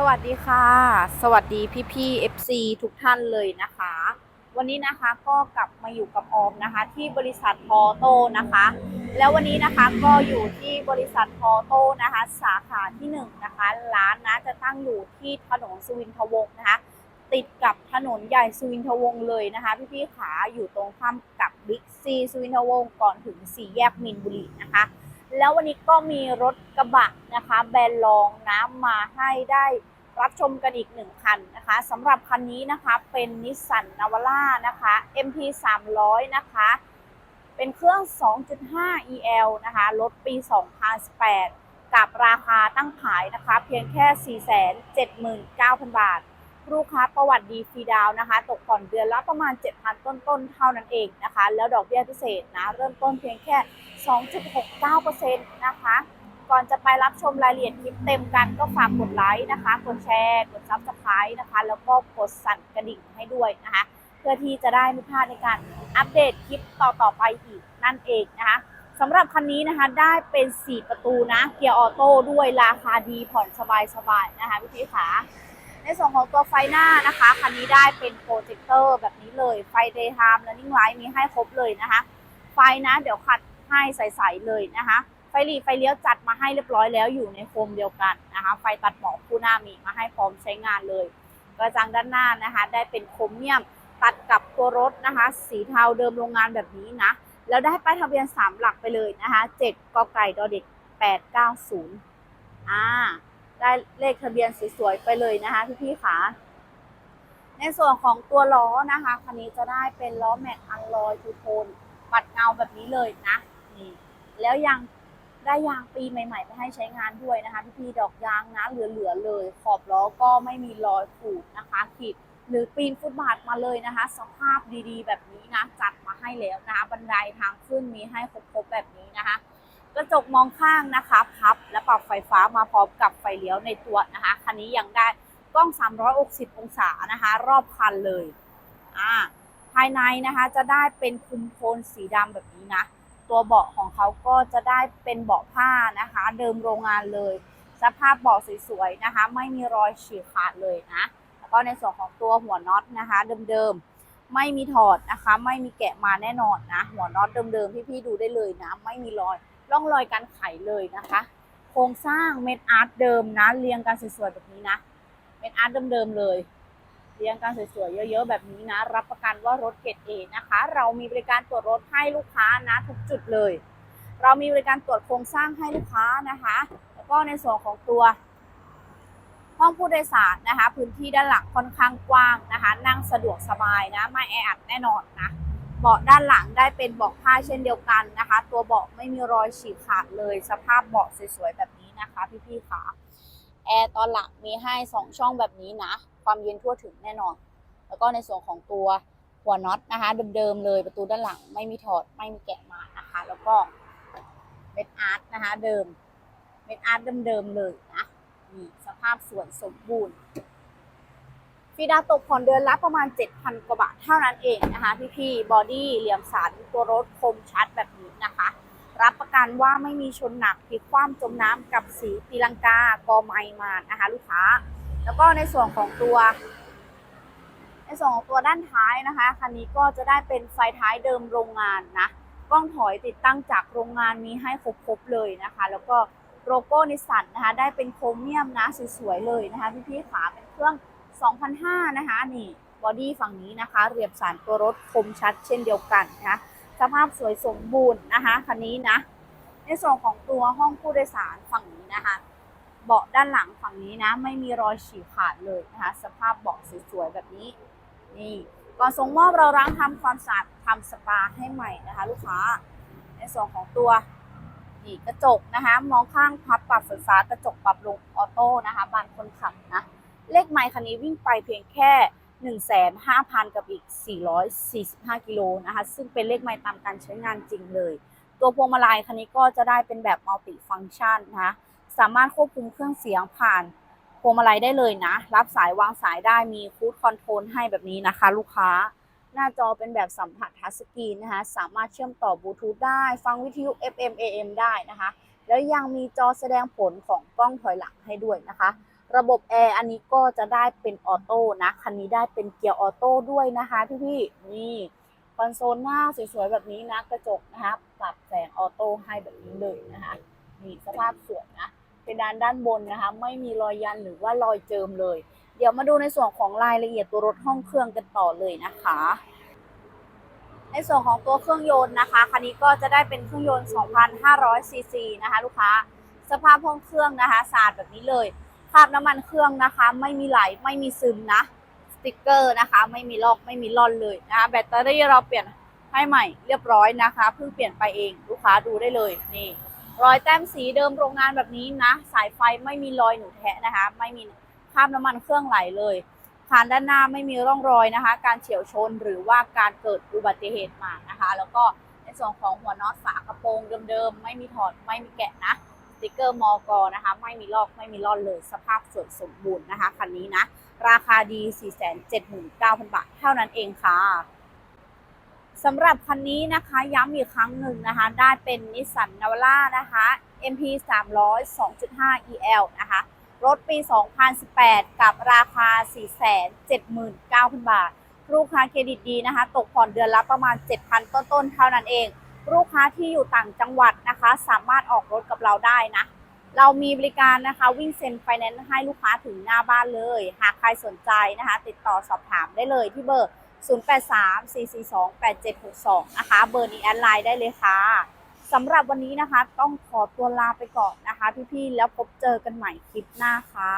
สวัสดีค่ะ สวัสดีพี่พี่ FC ทุกท่านเลยนะคะ วันนี้นะคะก็กลับมาอยู่กับออมนะคะ ที่บริษัทพอโตนะคะ แล้ววันนี้นะคะก็อยู่ที่บริษัทพอโตนะคะ สาขาที่หนึ่งนะคะร้านนะจะตั้งอยู่ที่ถนนสุวินทวงศ์นะคะ ติดกับถนนใหญ่สุวินทวงศ์เลยนะคะ พี่พี่ขาอยู่ตรงข้ามกับบิ๊กซีสุวินทวงศ์ก่อนถึงสี่แยกมินบุรีนะคะ แล้ววันนี้ก็มีรถกระบะนะคะ แบรนด์รองน้ำมาให้ได้รับชมกันอีกหนึ่งคันนะคะสำหรับคันนี้นะคะเป็นนิสสันนาวาร่านะคะ MP 300นะคะ เป็นเครื่อง 2.5 EL นะคะ รถปี 2018 กับราคาตั้งขายนะคะ เพียงแค่ 479,000 บาท ลูกค้าประวัติดีฟรีดาวนะคะ ตกผ่อนเดือนละประมาณ 7,000 ต้นๆ เท่านั้นเองนะคะ แล้วดอกเบี้ยพิเศษนะ เริ่มต้นเพียงแค่ 2.69%นะคะ ก่อนจะไปรับชมรายละเอียดคลิปเต็มกันก็ฝากกดไลค์นะคะ กดแชร์ กดซับสไครต์นะคะ แล้วก็กดสั่นกระดิ่งให้ด้วยนะคะ เพื่อที่จะได้ไม่พลาดในการอัปเดตคลิปต่อๆไปอีกนั่นเองนะคะสำหรับคันนี้นะคะได้เป็น 4 ประตูนะ เกียร์ออโต้ด้วยราคาดีผ่อนสบายๆนะคะพี่พี่ขา ในส่วนของตัวไฟหน้านะคะ คันนี้ได้เป็นโปรเจคเตอร์แบบนี้เลยไฟ daytime running light มีให้ครบเลยนะคะ ไฟนะเดี๋ยวขัดให้ใสๆเลยนะคะ ไฟหลีไฟเลี้ยวจัดมาให้เรียบร้อยแล้วอยู่ในโคมเดียวกันนะคะ ไฟตัดหมอกคู่หน้ามีมาให้พร้อมใช้งานเลย กระจังด้านหน้านะคะ ได้เป็นโครเมียมตัดกับตัวรถนะคะ สีเทาเดิมโรงงานแบบนี้นะแล้วได้ป้ายทะเบียน 3 หลักไปเลยนะคะ 7กไก่ดอเด็ก890อ่า ได้เลขทะเบียนสวยๆไปเลยนะคะพี่ๆขาในส่วนของตัวล้อนะคะคันนี้จะได้เป็นล้อแม็กอัลลอยทูโทนปัดเงาแบบนี้เลยนะนี่แล้วยังได้ยางปีใหม่ๆไปให้ใช้งานด้วยนะคะพี่ๆดอกยางนะเหลือๆเลย ขอบล้อก็ไม่มีรอยขูดนะคะขีดหรือปีนฟุตบาทมาเลยนะคะ สภาพดีๆ แบบนี้นะจัดมาให้แล้วนะคะบันไดทางขึ้นมีให้ครบๆแบบนี้นะคะ กระจกมองข้างนะคะ พับและปรับไฟฟ้ามาพร้อมกับไฟเลี้ยวในตัวนะคะ คันนี้ยังได้กล้อง 360 องศานะคะ รอบคันเลยอ่าภายในนะคะจะได้เป็นคุมโทนสีดำแบบนี้นะ ตัวเบาะของเขาก็จะได้เป็นเบาะผ้านะคะ เดิมโรงงานเลย สภาพเบาะสวยๆนะคะ ไม่มีรอยฉีกขาดเลยนะ แล้วก็ในส่วนของตัวหัวน็อตนะคะ เดิมๆ ไม่มีถอดนะคะ ไม่มีแกะมาแน่นอนนะ หัวน็อตเดิมๆ พี่ๆดูได้เลยนะ ไม่มีรอย ร่องรอยการไขเลยนะคะ โครงสร้างเม็ดอาร์ตเดิมนะเรียงกันสวยๆแบบนี้นะเม็ดอาร์ตเดิมๆเลยเรียงกันสวยๆเยอะๆแบบนี้นะ รับประกันว่ารถเกรดเอนะคะ เรามีบริการตรวจรถให้ลูกค้านะทุกจุดเลย เรามีบริการตรวจโครงสร้างให้ลูกค้านะคะ แล้วก็ในส่วนของตัว ห้องผู้โดยสารนะคะ พื้นที่ด้านหลังค่อนข้างกว้างนะคะ นั่งสะดวกสบายนะ ไม่แออัดแน่นอนนะ บาะด้านหลังได้เป็นเบาะผ้าเช่นเดียวกันนะคะ ตัวเบาะไม่มีรอยฉีกขาดเลย สภาพเบาะสวยๆแบบนี้นะคะ พี่ๆค่ะแอร์ตอนหลังมีให้ 2 ช่องแบบนี้นะ ความเย็นทั่วถึงแน่นอน แล้วก็ในส่วนของตัวหัวน็อตนะคะเดิมๆเลยประตูด้านหลังไม่มีถอดไม่มีแกะมานะคะ แล้วก็เม็ดอาร์ตนะคะเดิมเม็ดอาร์ตเดิมๆเลยนะนี่สภาพสวยสมบูรณ์ ฟีดาตกผ่อนเดือนละประมาณ 7,000 กว่าบาทเท่านั้นเองนะคะพี่ๆบอดี้เหลี่ยมสันตัวรถคมชัดแบบนี้นะคะ รับประกันว่าไม่มีชนหนักพลิกคว่ำจมน้ำกับสีตีลังกากอไมมานะคะลูกค้า แล้วก็ในส่วนของตัว ในส่วนของตัวด้านท้ายนะคะคันนี้ก็จะได้เป็นไฟท้ายเดิมโรงงานนะกล้องถอยติดตั้งจากโรงงานมีให้ครบๆเลยนะคะ แล้วก็โลโก้นิสสันนะคะ ได้เป็นโครเมียมนะสวยๆเลยนะคะพี่ๆขาเป็น 2,500นะคะนี่บอดี้ฝั่งนี้นะคะ เรียบสารตัวรถคมชัดเช่นเดียวกันนะคะสภาพสวยสมบูรณ์นะคะคันนี้นะในส่วนของตัวห้องผู้โดยสารฝั่งนี้นะคะ เบาะด้านหลังฝั่งนี้นะ ไม่มีรอยฉีกขาดเลยนะคะสภาพเบาะสวยๆแบบนี้ นี่ก่อนส่งมอบเราล้างทำความสะอาดทำสปาให้ใหม่นะคะ ลูกค้า ในส่วนของตัวนี่กระจกนะคะ มองข้างพับปรับไฟฟ้ากระจกปรับลงออโต้นะคะบานคนขับนะ เลขไมล์คันนี้วิ่งไปเพียงแค่ 15,000 กับอีก 445 กิโลนะคะ ซึ่งเป็นเลขไมล์ตามการใช้งานจริงเลย ตัวพวงมาลัยคันนี้ก็จะได้เป็นแบบมัลติฟัง c t ชันนะคะสามารถควบคุมเครื่องเสียงผ่านพวงมาลัยได้เลยนะ รับสายวางสายได้มีคูดคอนโทรลให้แบบนี้นะคะ ลูกค้า หน้าจอเป็นแบบสัมผัสทัชสกรีนนะคะ สามารถเชื่อมต่อบลูทูธได้ ฟังวิทยุ FM AM ได้นะคะ แล้วยังมีจอแสดงผลของกล้องถอยหลังให้ด้วยนะคะ ระบบแอร์อันนี้ก็จะได้เป็นออโต้นะ คันนี้ได้เป็นเกียร์ออโต้ด้วยนะคะพี่ๆนี่คอนโซลหน้าสวยๆแบบนี้นะกระจกนะคะปรับแสงออโต้ให้แบบนี้เลยนะคะนี่สภาพสวยนะเพดานด้านบนนะคะ ไม่มีรอยยันหรือว่ารอยเจิมเลย เดี๋ยวมาดูในส่วนของรายละเอียดตัวรถห้องเครื่องกันต่อเลยนะคะ ในส่วนของตัวเครื่องยนต์นะคะคันนี้ก็จะได้เป็นเครื่องยนต์ 2,500ซีซีนะคะ ลูกค้า สภาพห้องเครื่องนะคะสะอาดแบบนี้เลย ราบน้ำมันเครื่องนะคะ ไม่มีไหลไม่มีซึมนะสติกเกอร์นะคะ ไม่มีลอกไม่มีล่อนเลยนะแบตเตอรี่เราเปลี่ยนให้ใหม่เรียบร้อยนะคะเพิ่งเปลี่ยนไปเองลูกค้าดูได้เลยนี่รอยแต้มสีเดิมโรงงานแบบนี้นะ สายไฟไม่มีรอยหนูแทะนะคะ ไม่มีคราบน้ำมันเครื่องไหลเลยคานด้านหน้าไม่มีร่องรอยนะคะ การเฉียวชนหรือว่าการเกิดอุบัติเหตุมานะคะ แล้วก็ในส่วนของหัวน็อตฝากระโปรงเดิมๆไม่มีถอดไม่มีแกะนะ ติกเกอร์มอกอนะคะ ไม่มีลอกไม่มีร่อนเลยสภาพสวยสมบูรณ์นะคะคันนี้นะ ราคาดี 479,000 บาท เท่านั้นเองค่ะสำหรับคันนี้นะคะย้ำอีกครั้งหนึ่งนะคะ ได้เป็นนิสสันนาวาร่านะคะ MP 300 2.5 EL นะคะ รถปี 2018 กับราคา 479,000 บาท ลูกค้าเครดิตดีนะคะ ตกผ่อนเดือนละประมาณ 7,000 ต้นๆ เท่านั้นเอง ลูกค้าที่อยู่ต่างจังหวัดนะคะ สามารถออกรถกับเราได้นะ เรามีบริการนะคะวิ่งเซ็นไฟแนนซ์ให้ลูกค้าถึงหน้าบ้านเลย หากใครสนใจนะคะ ติดต่อสอบถามได้เลยที่เบอร์ 0834428762 นะคะ เบอร์นี้แอดไลน์ได้เลยค่ะสำหรับวันนี้นะคะ ต้องขอตัวลาไปก่อนนะคะ พี่ๆแล้วพบเจอกันใหม่คลิปหน้าค่ะ